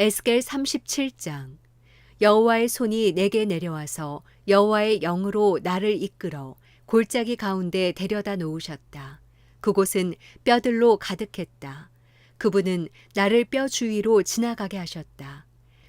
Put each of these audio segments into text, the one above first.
에스겔 37장 여호와의 손이 내게 내려와서 여호와의 영으로 나를 이끌어 골짜기 가운데 데려다 놓으셨다. 그곳은 뼈들로 가득했다. 그분은 나를 뼈 주위로 지나가게 하셨다.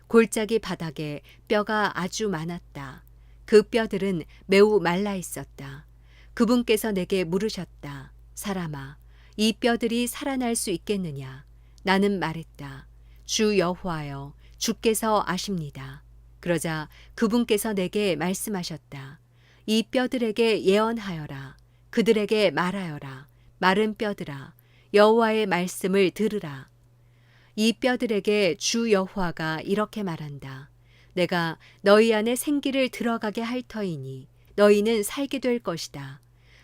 골짜기 바닥에 뼈가 아주 많았다. 그 뼈들은 매우 말라 있었다. 그분께서 내게 물으셨다. 사람아, 이 뼈들이 살아날 수 있겠느냐? 나는 말했다. 주 여호와여, 주께서 아십니다. 그러자 그분께서 내게 말씀하셨다. 이 뼈들에게 예언하여라. 그들에게 말하여라. 마른 뼈들아, 여호와의 말씀을 들으라. 이 뼈들에게 주 여호와가 이렇게 말한다. 내가 너희 안에 생기를 들어가게 할 터이니 너희는 살게 될 것이다.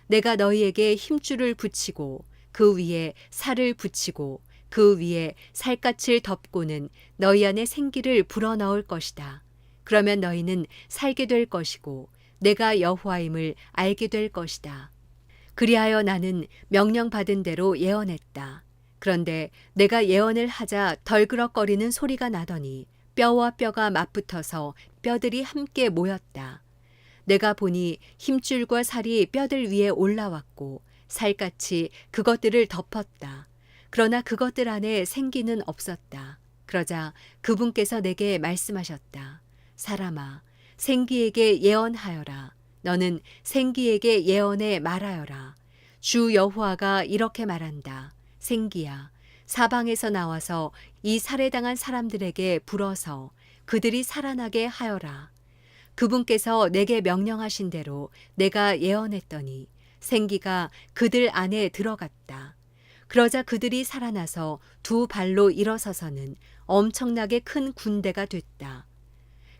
내가 너희에게 힘줄을 붙이고 그 위에 살을 붙이고 그 위에 살갗을 덮고는 너희 안에 생기를 불어넣을 것이다. 그러면 너희는 살게 될 것이고 내가 여호와임을 알게 될 것이다. 그리하여 나는 명령받은 대로 예언했다. 그런데 내가 예언을 하자 덜그럭거리는 소리가 나더니 뼈와 뼈가 맞붙어서 뼈들이 함께 모였다. 내가 보니 힘줄과 살이 뼈들 위에 올라왔고 살같이 그것들을 덮었다. 그러나 그것들 안에 생기는 없었다. 그러자 그분께서 내게 말씀하셨다. 사람아, 생기에게 예언하여라. 너는 생기에게 예언해 말하여라. 주 여호와가 이렇게 말한다. 생기야, 사방에서 나와서 이 살해당한 사람들에게 불어서 그들이 살아나게 하여라. 그분께서 내게 명령하신 대로 내가 예언했더니 생기가 그들 안에 들어갔다. 그러자 그들이 살아나서 두 발로 일어서서는 엄청나게 큰 군대가 됐다.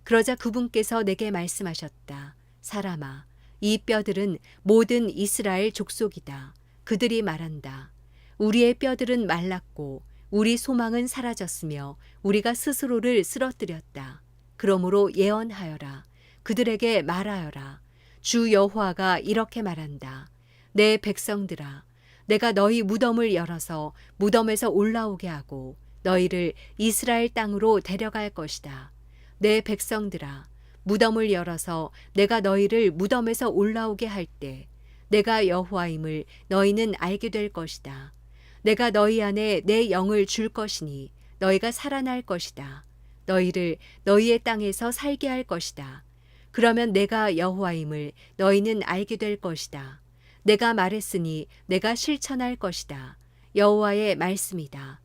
그러자 그분께서 내게 말씀하셨다. 사람아, 이 뼈들은 모든 이스라엘 족속이다. 그들이 말한다. 우리의 뼈들은 말랐고 우리 소망은 사라졌으며 우리가 스스로를 쓰러뜨렸다. 그러므로 예언하여라. 그들에게 말하여라. 주 여호와가 이렇게 말한다. 내 백성들아, 내가 너희 무덤을 열어서 무덤에서 올라오게 하고 너희를 이스라엘 땅으로 데려갈 것이다. 내 백성들아, 무덤을 열어서 내가 너희를 무덤에서 올라오게 할 때 내가 여호와임을 너희는 알게 될 것이다. 내가 너희 안에 내 영을 줄 것이니 너희가 살아날 것이다. 너희를 너희의 땅에서 살게 할 것이다. 그러면 내가 여호와임을 너희는 알게 될 것이다. 내가 말했으니 내가 실천할 것이다. 여호와의 말씀이다.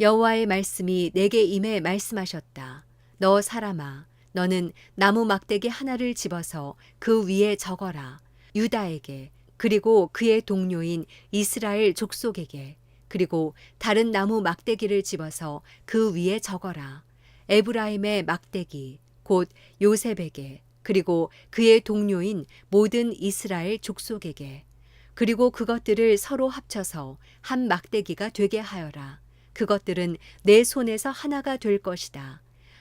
여호와의 말씀이 내게 임해 말씀하셨다. 너 사람아, 너는 나무 막대기 하나를 집어서 그 위에 적어라. 유다에게 그리고 그의 동료인 이스라엘 족속에게 그리고 다른 나무 막대기를 집어서 그 위에 적어라. 에브라임의 막대기 곧 요셉에게 그리고 그의 동료인 모든 이스라엘 족속에게 그리고 그것들을 서로 합쳐서 한 막대기가 되게 하여라. 그것들은 내 손에서 하나가 될 것이다.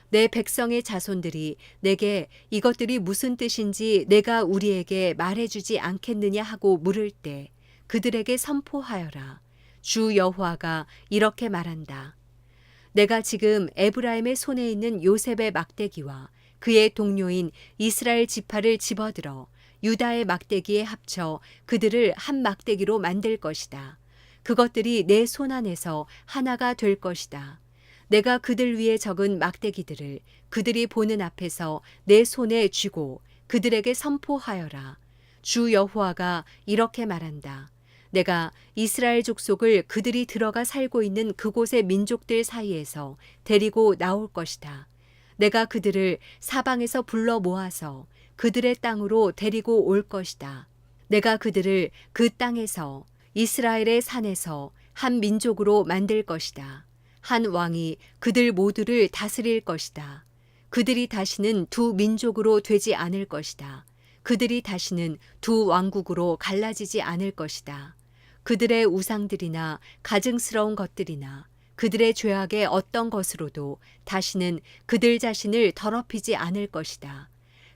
내 백성의 자손들이 내게 이것들이 무슨 뜻인지 내가 우리에게 말해주지 않겠느냐 하고 물을 때 그들에게 선포하여라. 주 여호와가 이렇게 말한다. 내가 지금 에브라임의 손에 있는 요셉의 막대기와 그의 동료인 이스라엘 지파를 집어들어 유다의 막대기에 합쳐 그들을 한 막대기로 만들 것이다. 그것들이 내 손 안에서 하나가 될 것이다. 내가 그들 위에 적은 막대기들을 그들이 보는 앞에서 내 손에 쥐고 그들에게 선포하여라. 주 여호와가 이렇게 말한다. 내가 이스라엘 족속을 그들이 들어가 살고 있는 그곳의 민족들 사이에서 데리고 나올 것이다. 내가 그들을 사방에서 불러 모아서 그들의 땅으로 데리고 올 것이다. 내가 그들을 그 땅에서 이스라엘의 산에서 한 민족으로 만들 것이다. 한 왕이 그들 모두를 다스릴 것이다. 그들이 다시는 두 민족으로 되지 않을 것이다. 그들이 다시는 두 왕국으로 갈라지지 않을 것이다. 그들의 우상들이나 가증스러운 것들이나 그들의 죄악의 어떤 것으로도 다시는 그들 자신을 더럽히지 않을 것이다.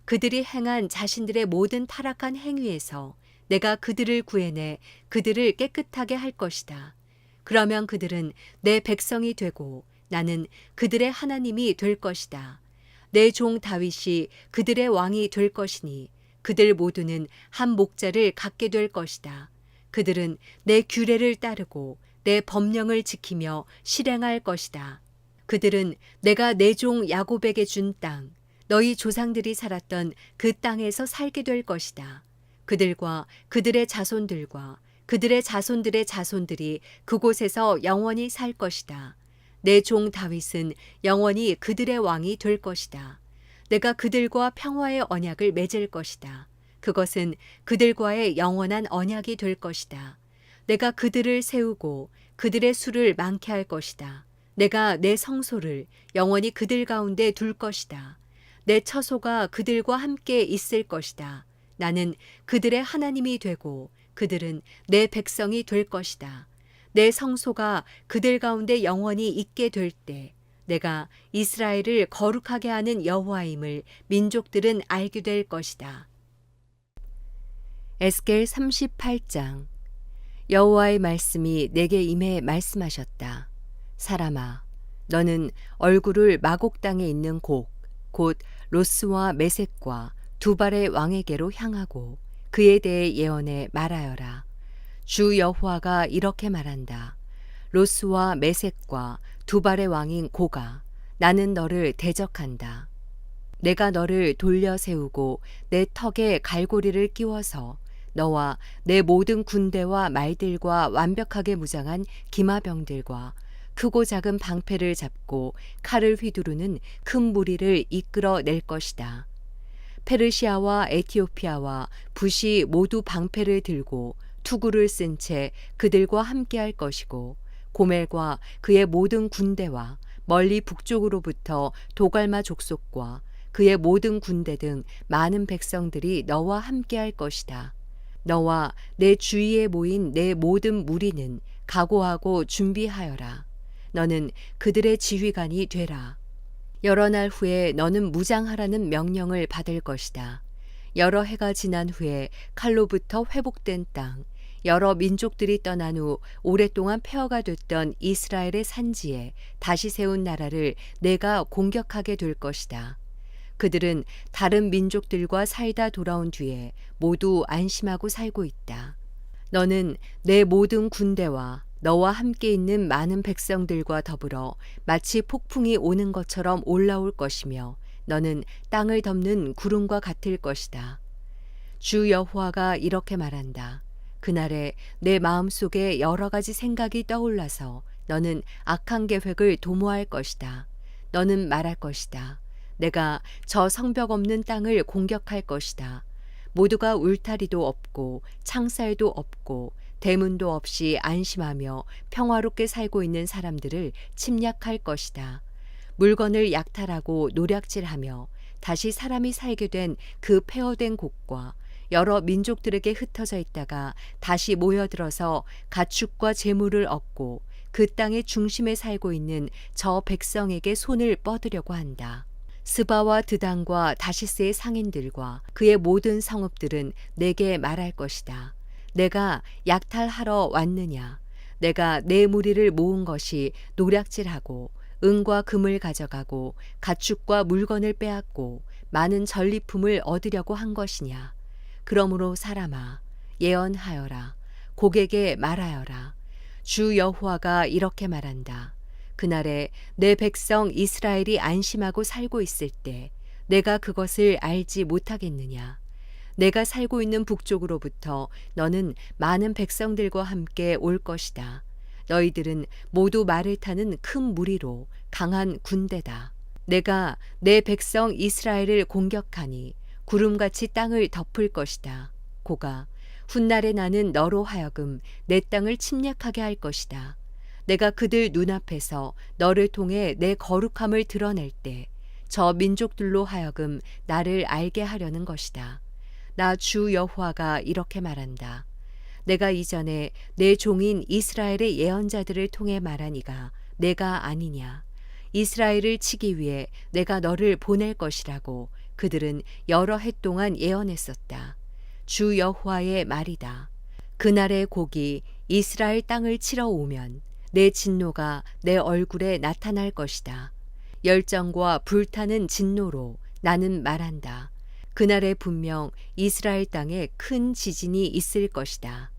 그들이 행한 자신들의 모든 타락한 행위에서 내가 그들을 구해내 그들을 깨끗하게 할 것이다. 그러면 그들은 내 백성이 되고 나는 그들의 하나님이 될 것이다. 내 종 다윗이 그들의 왕이 될 것이니 그들 모두는 한 목자를 갖게 될 것이다. 그들은 내 규례를 따르고 내 법령을 지키며 실행할 것이다. 그들은 내가 내 종 야곱에게 준 땅, 너희 조상들이 살았던 그 땅에서 살게 될 것이다. 그들과 그들의 자손들과 그들의 자손들의 자손들이 그곳에서 영원히 살 것이다. 내 종 다윗은 영원히 그들의 왕이 될 것이다. 내가 그들과 평화의 언약을 맺을 것이다. 그것은 그들과의 영원한 언약이 될 것이다. 내가 그들을 세우고 그들의 수를 많게 할 것이다. 내가 내 성소를 영원히 그들 가운데 둘 것이다. 내 처소가 그들과 함께 있을 것이다. 나는 그들의 하나님이 되고 그들은 내 백성이 될 것이다. 내 성소가 그들 가운데 영원히 있게 될 때 내가 이스라엘을 거룩하게 하는 여호와임을 민족들은 알게 될 것이다. 에스겔 38장 여호와의 말씀이 내게 임해 말씀하셨다. 사람아, 너는 얼굴을 마곡 땅에 있는 곡, 곧 로스와 메색과 두발의 왕에게로 향하고 그에 대해 예언해 말하여라. 주 여호와가 이렇게 말한다. 로스와 메색과 두발의 왕인 고가 나는 너를 대적한다. 내가 너를 돌려 세우고 내 턱에 갈고리를 끼워서 너와 내 모든 군대와 말들과 완벽하게 무장한 기마병들과 크고 작은 방패를 잡고 칼을 휘두르는 큰 무리를 이끌어 낼 것이다. 페르시아와 에티오피아와 붓이 모두 방패를 들고 투구를 쓴 채 그들과 함께 할 것이고 고멜과 그의 모든 군대와 멀리 북쪽으로부터 도갈마 족속과 그의 모든 군대 등 많은 백성들이 너와 함께 할 것이다. 너와 내 주위에 모인 내 모든 무리는 각오하고 준비하여라. 너는 그들의 지휘관이 되라. 여러 날 후에 너는 무장하라는 명령을 받을 것이다. 여러 해가 지난 후에 칼로부터 회복된 땅, 여러 민족들이 떠난 후 오랫동안 폐허가 됐던 이스라엘의 산지에 다시 세운 나라를 내가 공격하게 될 것이다. 그들은 다른 민족들과 살다 돌아온 뒤에 모두 안심하고 살고 있다. 너는 내 모든 군대와 너와 함께 있는 많은 백성들과 더불어 마치 폭풍이 오는 것처럼 올라올 것이며 너는 땅을 덮는 구름과 같을 것이다. 주 여호와가 이렇게 말한다. 그날에 내 마음속에 여러 가지 생각이 떠올라서 너는 악한 계획을 도모할 것이다. 너는 말할 것이다. 내가 저 성벽 없는 땅을 공격할 것이다. 모두가 울타리도 없고 창살도 없고 대문도 없이 안심하며 평화롭게 살고 있는 사람들을 침략할 것이다. 물건을 약탈하고 노략질하며 다시 사람이 살게 된 그 폐허된 곳과 여러 민족들에게 흩어져 있다가 다시 모여들어서 가축과 재물을 얻고 그 땅의 중심에 살고 있는 저 백성에게 손을 뻗으려고 한다. 스바와 드단과 다시스의 상인들과 그의 모든 성읍들은 내게 말할 것이다. 내가 약탈하러 왔느냐? 내가 내 무리를 모은 것이 노략질하고 은과 금을 가져가고 가축과 물건을 빼앗고 많은 전리품을 얻으려고 한 것이냐? 그러므로 사람아 예언하여라 고객에 말하여라 주 여호와가 이렇게 말한다. 그날에 내 백성 이스라엘이 안심하고 살고 있을 때 내가 그것을 알지 못하겠느냐? 내가 살고 있는 북쪽으로부터 너는 많은 백성들과 함께 올 것이다. 너희들은 모두 말을 타는 큰 무리로 강한 군대다. 내가 내 백성 이스라엘을 공격하니 구름같이 땅을 덮을 것이다. 고가 훗날에 나는 너로 하여금 내 땅을 침략하게 할 것이다. 내가 그들 눈앞에서 너를 통해 내 거룩함을 드러낼 때 저 민족들로 하여금 나를 알게 하려는 것이다. 나 주 여호와가 이렇게 말한다. 내가 이전에 내 종인 이스라엘의 예언자들을 통해 말하니가 내가 아니냐. 이스라엘을 치기 위해 내가 너를 보낼 것이라고 그들은 여러 해 동안 예언했었다. 주 여호와의 말이다. 그날의 곡이 이스라엘 땅을 치러 오면 내 진노가 내 얼굴에 나타날 것이다. 열정과 불타는 진노로 나는 말한다. 그날에 분명 이스라엘 땅에 큰 지진이 있을 것이다.